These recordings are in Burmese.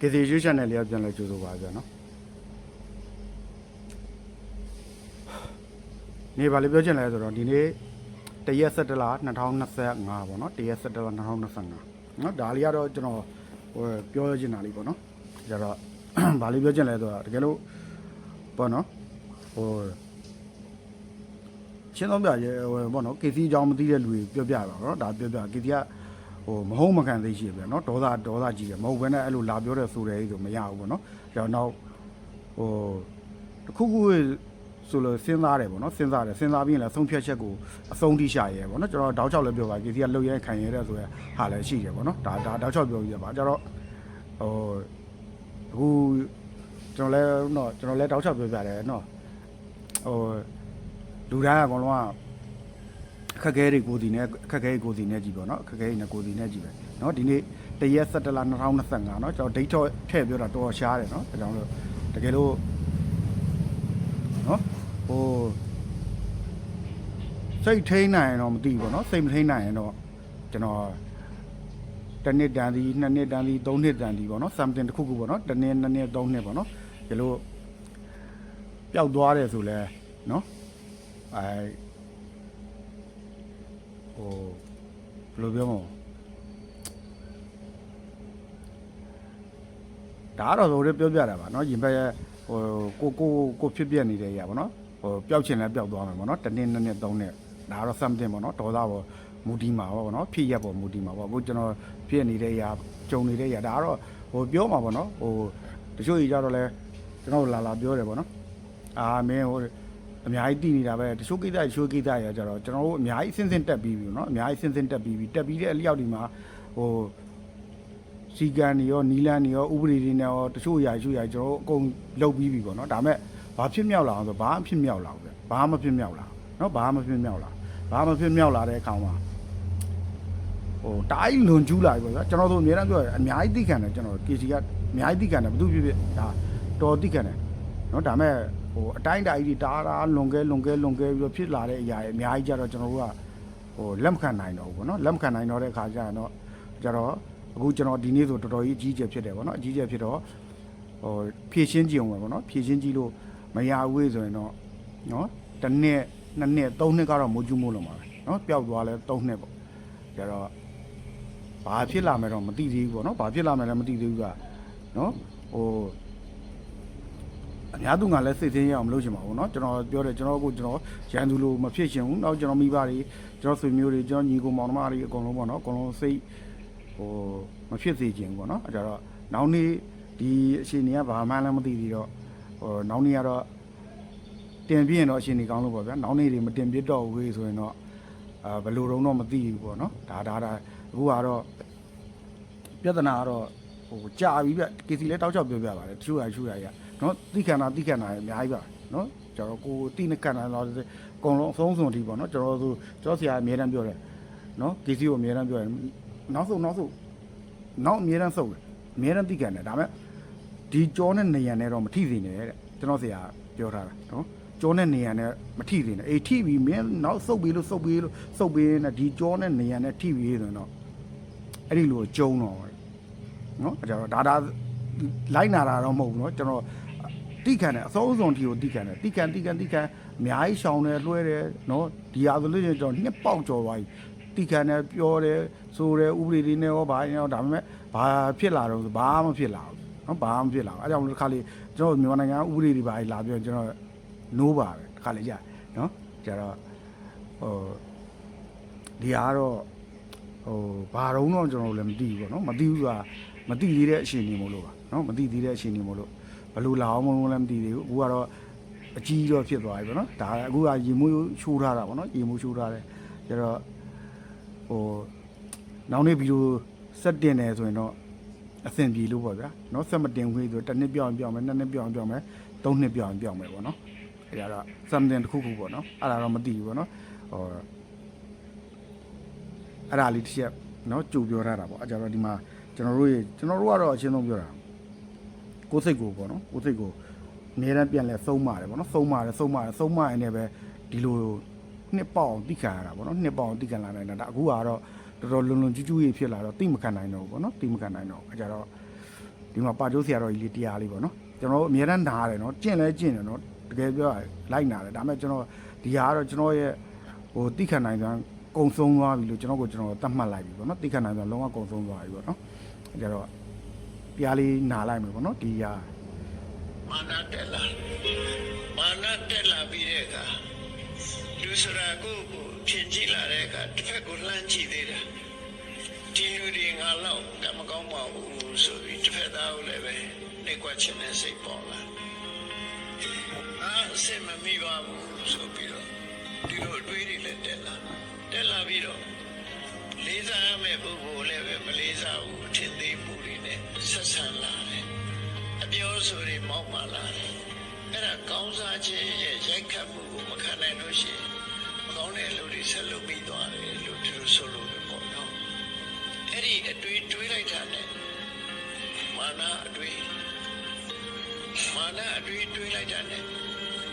ကေစီယူ channel လေးကပြန်လဲကြိုဆိုပါပြန်နော်နေပါလေပြောချင်လဲဆိုတော့ဒီနေ့တရက်17လ2025ပေါ့နော်တရက်17လ2025နော်ဒါလေးကတော့ကျွန်တော်ဟိုပြောချင်တာလေးပေါ့နော်ဒါတော့ဘာလေးပြောချင်လဲဆိုတော့တကယ်လို့ပေါ့နော်ဟိုရှင်းတော့ပြရဲဟိုပေါ့နော် KC အကြောင်းမသိတဲ့လူတွေပြောပြတာပေါ့နော်ဒါပြောပြ KC က ဟိုမဟုတ်မခံသိရှိရပြန်နော်ဒေါသဒေါသကြီးတယ်မဟုတ်ဘဲနဲ့အဲ့လိုလာပြောတဲ့ဆိုတဲ့ကြီးဆိုမရဘူးပေါ့နော်ကျွန်တော်နောက်ဟိုတစ်ခုခုဆိုလို့စဉ်းစားတယ်ပေါ့နော်စဉ်းစားတယ်စဉ်းစားပြီးရင်လည်းဆုံးဖြတ်ချက်ကိုအဆုံးထိရှာရဲပေါ့နော်ကျွန်တော်တောက်ချောက်လည်းပြောပါကေစီကလှုပ်ရဲခံရဲတဲ့ဆိုရဟာလည်းရှိတယ်ပေါ့နော်ဒါဒါတောက်ချောက်ပြောပြီးရပါကျတော့ဟိုအခုကျွန်တော်လည်းတော့ကျွန်တော်လည်းတောက်ချောက်ပြောပြတယ်နော်ဟိုလူတိုင်းကအကုန်လုံးက အခက်အခဲတွေကိုဒီနဲ့အခက်အခဲတွေကိုဒီနဲ့ကြည့်ပေါ့နော်အခက်အခဲတွေကိုဒီနဲ့ကြည့်ပဲနော်ဒီနေ့တရက်17လ2025နော်ကျွန်တော်ဒိတ်ထော့ထည့်ပြောတာတော်တော်ရှားတယ်နော်ဒါကြောင့်လို့တကယ်လို့နော်ဟိုစိတ်ထိန်နိုင်တော့မသိဘူးပေါ့နော်စိတ်မထိန်နိုင်ရင်တော့ကျွန်တော်တစ်နှစ်တန်ဒီနှစ်နှစ်တန်ဒီသုံးနှစ်တန်ဒီပေါ့နော် something တစ်ခုခုပေါ့နော်တစ်နှစ်နှစ်နှစ်သုံးနှစ်ပေါ့နော်ဒီလိုပျောက်သွားတယ်ဆိုလဲနော်အဲ ဟိုဘယ်လိုပြောမလဲဒါကတော့ဆိုရဲပြောပြတာပါเนาะရင်ဘက်ရဲ့ဟိုကိုကိုကိုဖြစ်ပြနေတဲ့အရာပေါ့နော်ဟိုပျောက်ချင်လဲပျောက်သွားမှာပေါ့နော်တစ်နေ့နှစ်နှစ်သုံးနှစ်ဒါကတော့ something ပေါ့နော်ဒေါသပေါ့မူတီမှာပေါ့နော်ဖြစ်ရက်ပေါ့မူတီမှာပေါ့အခုကျွန်တော်ဖြစ်နေတဲ့အရာကြုံနေတဲ့အရာဒါကတော့ဟိုပြောမှာပေါ့နော်ဟိုတချို့ကြီးကြတော့လဲကျွန်တော်လာလာပြောတယ်ပေါ့နော်အာမင်းဟို အများကြီးတည်နေတာပဲတချို့ကိစ္စတချို့ကိစ္စရကြတော့ကျွန်တော်တို့အများကြီးအစင်းစင်းတက်ပြီးပြီเนาะအများကြီးအစင်းစင်းတက်ပြီးပြီတက်ပြီးတဲ့အလျောက်ဒီမှာဟိုစီကန်တွေရောနီလန်တွေရောဥပဒေတွေနဲ့ရောတချို့အရာတချို့အရာကျွန်တော်တို့အကုန်လုပ်ပြီးပြီပေါ့เนาะဒါပေမဲ့ဘာဖြစ်မြောက်လာအောင်ဆိုဘာမှဖြစ်မြောက်လာဘူးပဲဘာမှဖြစ်မြောက်လာเนาะဘာမှဖြစ်မြောက်လာဘာမှဖြစ်မြောက်လာတဲ့အခါမှာဟိုတားကြီးလွန်ကျူးလာပြီပေါ့ဗျာကျွန်တော်တို့အများအားပြောတယ်အများကြီးသိခံတယ်ကျွန်တော် KC ကအများကြီးသိခံတယ်ဘာလို့ဖြစ်ဖြစ်ဒါတော်သိခံတယ် เนาะဒါမဲ့ ဟိုအတိုင်းတာကြီးတွေတားတာလွန်ကဲလွန်ကဲလွန်ကဲပြီးတော့ဖြစ်လာတဲ့အရာတွေအများကြီးကြတော့ကျွန်တော်တို့ကဟိုလက်မခံနိုင်တော့ဘူးပေါ့နော်လက်မခံနိုင်တော့တဲ့အခါကျရင်တော့ကြတော့အခုကျွန်တော်ဒီနေ့ဆိုတော်တော်ကြီးအကြီးကျယ်ဖြစ်တယ်ပေါ့နော်အကြီးကျယ်ဖြစ်တော့ဟိုဖြည့်ရှင်းကြည့်အောင်ပဲပေါ့နော်ဖြည့်ရှင်းကြည့်လို့မရဘူးဆိုရင်တော့နော်တစ်နှစ်နှစ်နှစ်သုံးနှစ်ကတော့မိုးကျူးမိုးလုံးပါပဲနော်ပျောက်သွားလဲသုံးနှစ်ပေါ့ကြတော့ဘာဖြစ်လာမယ်တော့မသိသေးဘူးပေါ့နော်ဘာဖြစ်လာမယ်လည်းမသိသေးဘူးကနော်ဟို အများသူငါလည်းစိတ်ဆင်းရအောင်မလုပ်ချင်ပါဘူးเนาะကျွန်တော်ပြောတယ်ကျွန်တော်ကိုကျွန်တော်ရန်သူလိုမဖြစ်ချင်ဘူးเนาะကျွန်တော်မိဘတွေကျွန်တော်ဆွေမျိုးတွေကျွန်တော်ညီကိုမောင်နှမတွေအကုန်လုံးပေါ့เนาะအကုန်လုံးစိတ်ဟိုမဖြစ်စေချင်ဘူးပေါ့เนาะအဲကြတော့နောက်နေ့ဒီအချိန်ကြီးကဘာမှလည်းမသိသေးတော့ဟိုနောက်နေ့ကတော့တင်ပြရင်တော့အချိန်ကြီးကောင်းလို့ပေါ့ဗျာနောက်နေ့တွေမတင်ပြတော့ဘူးဆိုရင်တော့အာဘယ်လိုတော့မသိဘူးပေါ့เนาะဒါဒါဒါအခုကတော့ပြဿနာကတော့ဟိုကြာပြီဗျ KC လဲတောက်ချောက်ပြောပြပါတယ်တချို့ဟာတချို့ဟာကြီး နော်တိခဏတာတိခဏတာအများကြီးပါနော်ကျွန်တော်ကိုတိနဲ့ကန်တာတော့အကုန်လုံးအဆုံးစုံဒီပေါ့နော်ကျွန်တော်တို့ကျွန်တော်ဆရာအမြဲတမ်းပြောတယ်နော် KC ကိုအမြဲတမ်းပြောတယ်နောက်ဆုံးနောက်ဆုံးနောက်အမြဲတမ်းစုံတယ်အမြဲတမ်းတိကန်တယ်ဒါပေမဲ့ဒီကြောနဲ့နေရံနဲ့တော့မထိစေနဲ့တဲ့ကျွန်တော်ဆရာပြောထားတာနော်ကြောနဲ့နေရံနဲ့မထိစေနဲ့အေးထိပြီးမင်းနောက်စုပ်ပြီးလို့စုပ်ပြီးလို့စုပ်ပြီးနဲ့ဒီကြောနဲ့နေရံနဲ့ထိပြီးဆိုရင်တော့အဲ့ဒီလိုကျုံတော့နော်အဲကြတော့ဒါဒါလိုက်နာတာတော့မဟုတ်ဘူးเนาะကျွန်တော် တိခံတယ်အစောဆုံးတီကိုတိခံတယ်တိခံတိခံတိခံအများကြီးရှောင်းတယ်လွှဲတယ်နော်ဒီဟာဆိုလို့ရှိရင်ကျွန်တော်နှစ်ပေါက်ကျော်သွားပြီတိခံတယ်ပြောတယ်ဆိုတယ်ဥပဒေတွေနဲ့ရောဘာရောဒါပေမဲ့ဘာဖြစ်လာတော့ဘာမှဖြစ်လာဘူးနော်ဘာမှဖြစ်လာဘူးအဲကြောင့်ဒီခါလေးကျွန်တော်မြန်မာနိုင်ငံဥပဒေတွေဘာလာပြောကျွန်တော် no ပါပဲဒီခါလေးကြာနော်ကြာတော့ဟိုဒီဟာတော့ဟိုဘာတော့တော့ကျွန်တော်လည်းမသိဘူးပေါ့နော်မသိဘူးဆိုတာမသိသေးတဲ့အချိန်နေမို့လို့ပါနော်မသိသေးတဲ့အချိန်နေမို့လို့ ဘယ်လိုလာအောင်မလို့လည်းမသိသေးဘူးအခုကတော့အကြီးတော့ဖြစ်သွားပြီပေါ့နော်ဒါကအခုကရေမိုးချိုးထားတာပေါ့နော်ရေမိုးချိုးထားတယ်ကျတော့ဟိုနောက်နေ့ဗီဒီယိုဆက်တင်တယ်ဆိုရင်တော့အဆင်ပြေလို့ပေါ့ဗျာနော်ဆက်မတင်ခွေးဆိုတစ်နှစ်ပြောင်းပြောင်းမယ်နှစ်နှစ်ပြောင်းပြောင်းမယ်သုံးနှစ်ပြောင်းပြောင်းမယ်ပေါ့နော်အဲဒါတော့ something တစ်ခုခုပေါ့နော်အဲ့ဒါတော့မသိဘူးပေါ့နော်ဟိုအဲ့ဒါလေးတစ်ချက်နော်ကြိုပြောထားတာပေါ့အဲကြတော့ဒီမှာကျွန်တော်တို့ရေကျွန်တော်တို့ကတော့အချင်းဆုံးပြောတာ ကိုယ်စိတ်ကိုပေါ့နော်ကိုယ်စိတ်ကိုအများအားပြန်လဲသုံးပါတယ်ပေါ့နော်သုံးပါတယ်သုံးပါတယ်သုံးမရင်းနဲ့ပဲဒီလိုနှစ်ပေါအောင်တိခံရတာပေါ့နော်နှစ်ပေါအောင်တိခံလာနိုင်တာဒါအခုကတော့တော်တော်လွန်လွန်ကျူးကျူးကြီးဖြစ်လာတော့တိမခံနိုင်တော့ဘူးပေါ့နော်တိမခံနိုင်တော့အဲကြတော့ဟဒီမှာပါကျိုးဆရာတော်ကြီးလေးတရားလေးပေါ့နော်ကျွန်တော်တို့အများအားနားရတယ်နော်ကျင့်လဲကျင့်တယ်နော်တကယ်ပြောရရင်လိုက်နာတယ်ဒါပေမဲ့ကျွန်တော်ဒီဟာကတော့ကျွန်တော်ရဲ့ဟိုတိခတ်နိုင်စွာကုံဆုံးသွားပြီလို့ကျွန်တော်ကိုကျွန်တော်သတ်မှတ်လိုက်ပြီပေါ့နော်တိခတ်နိုင်စွာလုံးဝကုံဆုံးသွားပြီပေါ့နော်အဲကြတော့ တရားလေးနာလိုက်မယ်ပေါ့နော်ဒီဟာမာနတက်လာမာနတက်လာပြီးတဲ့အခါလူစရာကိုကိုဖြင်ကြည့်လာတဲ့အခါတစ်ဖက်ကိုလှမ်းကြည့်သေးတယ်ဒီလူတွေငါတော့ကမကောင်းပါဘူးဆိုပြီးတစ်ဖက်သားကိုလည်းပဲနေကွက်ချင်တဲ့စိတ်ပေါ်လာအာအစင်မမိပါဘူးဆိုပြီးတော့ဒီလိုအတွေးတွေလည်းတက်လာတက်လာပြီးတော့ လေးစားရမယ့်ပုဂ္ဂိုလ်လည်းပဲမလေးစားဘူးအထင်သေးမှုတွေနဲ့ဆက်ဆံလာတယ်အပြောဆိုတွေမောက်ပါလာတယ်အဲ့ဒါကောင်းစားခြင်းရဲ့ရိုက်ခတ်မှုကိုမခံနိုင်လို့ရှိရင်မကောင်းတဲ့လူတွေဆက်လုပ်ပြီးသွားတယ်လို့ဒီလိုဆိုလို့ပဲပေါ့နော်အဲ့ဒီအတွေးတွေးလိုက်တာနဲ့မာနအတွေးမာနအတွေးတွေးလိုက်တာနဲ့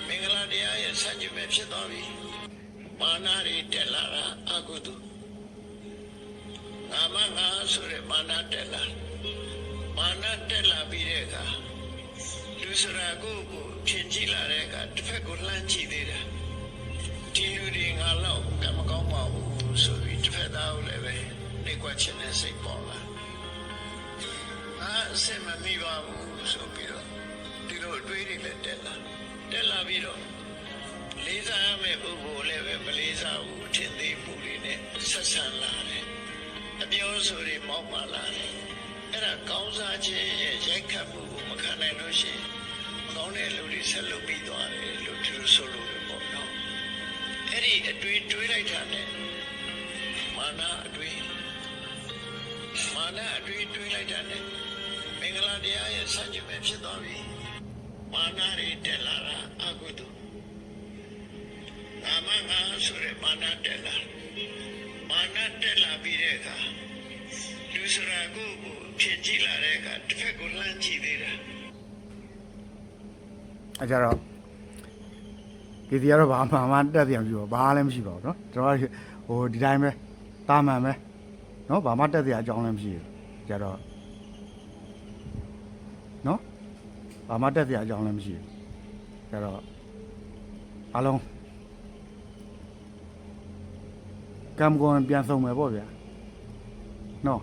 မင်္ဂလာတရားရဲ့ဆန့်ကျင်ဘက်ဖြစ်သွားပြီမာနတွေတက်လာတာအကုသို့ ငါမငါဆိုတဲ့မာနတက်လာတယ်မာနတက်လာပြီးတဲ့အခါလူစရာကိုကိုဖြင်ကြည့်လာတဲ့အခါတစ်ဖက်ကိုလှမ်းကြည့်သေးတယ်ဒီလူတွေငါတော့ကမကောင်းပါဘူးဆိုပြီးတစ်ဖက်သားကိုလည်းပဲနေကွက်ချင်တဲ့စိတ်ပေါ်လာအာအစင်မမိပါဘူးဆိုပြီးတော့ဒီလိုအတွေးတွေလည်းတက်လာတက်လာပြီးတော့လေးစားရမယ့်ပုဂ္ဂိုလ်လည်းပဲမလေးစားဘူးအထင်သေးမှုတွေနဲ့ဆက်ဆံလာတယ် အပြောဆိုတွေမောက်ပါလာတယ်အဲ့ဒါကောင်းစားခြင်းရဲ့ရိုက်ခတ်မှုကိုမခံနိုင်လို့ရှိရင်မကောင်းတဲ့လူတွေဆက်လုပ်ပြီးသွားတယ်လို့သူတို့ဆိုလို့ပဲပေါ့နော်အဲ့ဒီအတွေးတွေးလိုက်တာနဲ့မာနအတွေးမာနအတွေးတွေးလိုက်တာနဲ့မင်္ဂလာတရားရဲ့ဆန့်ကျင်ဘက်ဖြစ်သွားပြီမာနတွေတက်လာတာအကုသို့ငါမငါဆိုတဲ့မာနတက်လာ မာနတက်လာပြီးတဲ့အခါ လူစရာကိုကိုဖြင်ကြည့်လာတဲ့အခါတစ်ဖက်ကိုလှမ်းကြည့်သေးတယ် အဲကြတော့ဒီစီကတော့ဘာမှမတက်ပြန်ပြီတော့ဘာလည်းမရှိပါဘူးเนาะကျွန်တော်ကဟိုဒီတိုင်းပဲတာမန်ပဲเนาะဘာမှတက်စရာအကြောင်းလည်းမရှိဘူးကြတော့เนาะဘာမှတက်စရာအကြောင်းလည်းမရှိဘူးကြတော့အားလုံး ကံကွန်ပြန်ဆုံးမယ်ပေါ့ဗျာနော်